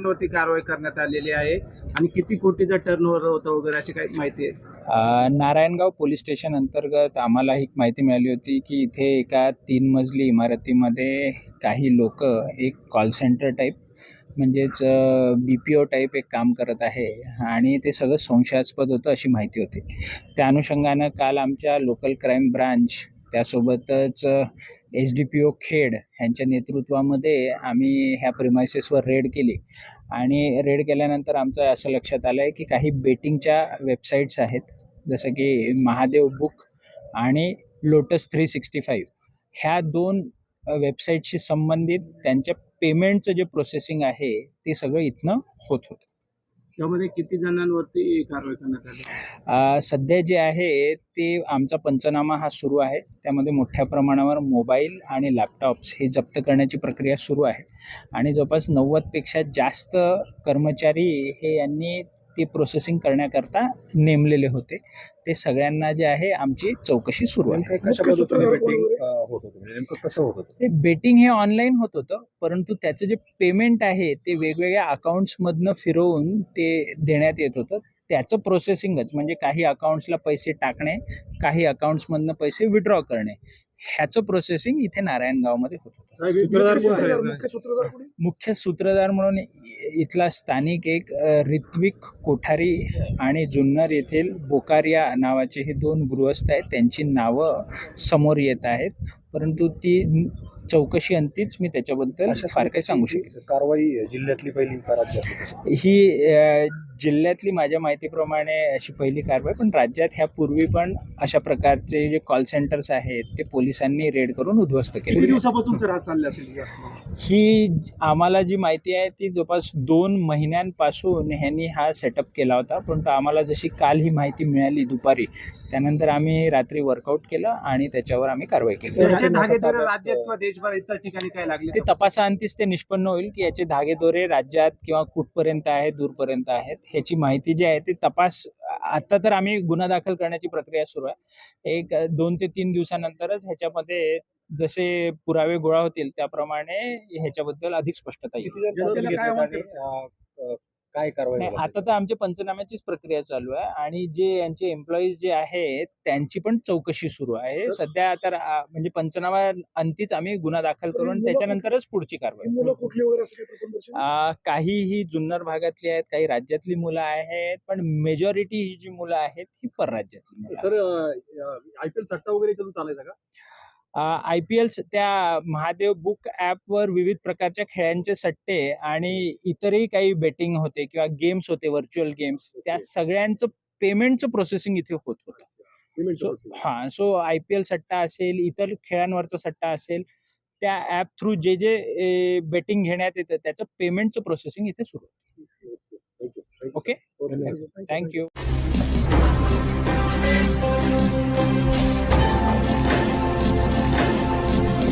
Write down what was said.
जणांवरती कारवाई करण्यात आलेली आहे. आणि किती कोटीचा टर्नओव्हर होतं वगैरे अशी काही माहिती आहे? नारायणगाव पोलीस स्टेशन अंतर्गत आम्हाला ही माहिती मिळाली होती की इथे एका तीन मजली इमारतीमध्ये काही लोक एक कॉल सेंटर टाईप म्हणजेच बी पी ओ टाईप एक काम करत आहे. आणि ते सगळं संशयास्पद होतं अशी माहिती होती. त्या अनुषंगानं काल आमच्या लोकल क्राईम ब्रांच त्यासोबतच S D P O Khed ह्यांच्या नेतृत्वामध्ये आम्ही ह्या प्रिमायसेसवर रेड केली. आणि रेड केल्यानंतर आमचं असं लक्षात आलं आहे की काही बेटिंगच्या वेबसाईट्स आहेत जसं की महादेव बुक आणि लोटस थ्री सिक्स्टी फाईव्ह ह्या दोन वेबसाईटशी संबंधित त्यांच्या पेमेंटचं जे प्रोसेसिंग आहे ते सगळं इथनं होत होतं. त्यामध्ये किती जणांवरती कारवाई करण्यात आली? अ, सध्या जे आहे ते आमचा पंचनामा हा सुरू आहे. त्यामध्ये मोठ्या प्रमाणावर मोबाईल आणि लॅपटॉप्स हे जप्त करण्याची प्रक्रिया सुरू आहे. आणि जवळपास नव्वदपेक्षा जास्त कर्मचारी हे यांनी ते प्रोसेसिंग करण्याकरता नेमलेले होते. ते सगळ्यांना जे आहे आमची चौकशी सुरू आहे. कशा पद्धतीने बेटिंग होत होतं. म्हणजे नेमकं कसं होत होतं? ते बेटिंग हे ऑनलाईन होत होतं परंतु त्याचं जे पेमेंट आहे ते वेगवेगळ्या अकाउंट्समधनं फिरवून ते देण्यात येत होतं. त्याचं प्रोसेसिंगच म्हणजे काही अकाउंट्सला पैसे टाकणे काही अकाउंट्समधनं पैसे विड्रॉ करणे. ह्याचं प्रोसेसिंग इथे नारायणगावमध्ये होत होतं सूत्रधार कोण आहे? मुख्य सूत्रधार कोणी? मुख्य सूत्रधार म्हणून इथला स्थानिक एक ऋत्विक कोठारी आणि जुन्नर येथील बोकारिया नावाचे हे दोन गृहस्थ आहेत त्यांची नावं समोर येत आहेत परंतु ती चौकशी अंतीच मी त्याच्याबद्दल फार काही सांगू शकतो कारवाई जिल्ह्यातली पहिली? ही जिल्ह्यातली माझ्या माहितीप्रमाणे अशी पहिली कारवाई पण राज्यात ह्यापूर्वी पण अशा प्रकारचे जे कॉल सेंटर्स आहेत ते पोलिसांनी रेड करून उद्ध्वस्त किती केले दिवसापासून सर हा चालले असेल? ही ज- आम्हाला जी माहिती आहे ती जवळपास दोन महिन्यांपासून ह्यांनी हा सेटअप केला होता. परंतु आम्हाला जशी काल ही माहिती मिळाली दुपारी त्यानंतर आम्ही रात्री वर्कआउट केलं आणि त्याच्यावर आम्ही कारवाई केली. ते तपासाअंतीच ते निष्पन्न होईल की याचे धागेदोरे राज्यात किंवा कुठपर्यंत आहेत दूरपर्यंत आहेत ह्याची माहिती जी आहे ती तपास आता तर आम्ही गुन्हा दाखल करण्याची प्रक्रिया सुरू आहे. एक दोन ते तीन दिवसानंतरच ह्याच्यामध्ये जसे पुरावे गोळा होतील त्याप्रमाणे ह्याच्याबद्दल अधिक स्पष्टता येईल. काय कारवाई नाही झाली? आता तर आमच्या पंचनाम्याचीच प्रक्रिया चालू आहे आणि जे यांचे एम्प्लॉईज जे आहेत त्यांची पण चौकशी सुरू आहे सध्या तर आ, म्हणजे पंचनामा अंतीच आम्ही गुन्हा दाखल करून त्याच्यानंतरच पुढची कारवाई ही मुलं कुठली वगैरे असं काही प्रकरण दर्शन? आ, काही ही जुन्नर भागातली आहेत काही राज्यातली मुलं आहेत पण मेजॉरिटी ही जी मुलं आहेत ही परराज्यातली मुलं आहेत. तर आयपीएल सट्टा वगैरे चालू चालायचा का आय पी एल त्या महादेव बुक ॲपवर विविध प्रकारच्या खेळांचे सट्टे आणि इतरही काही बेटिंग होते किंवा गेम्स होते व्हर्च्युअल गेम्स त्या सगळ्यांचं पेमेंटचं प्रोसेसिंग इथे होत होतं. हां सो आय पी एल सट्टा असेल इतर खेळांवरचा सट्टा असेल त्या ॲप थ्रू जे जे बेटिंग घेण्यात येतं त्याचं पेमेंटचं प्रोसेसिंग इथे सुरू आहे. ओके. थँक्यू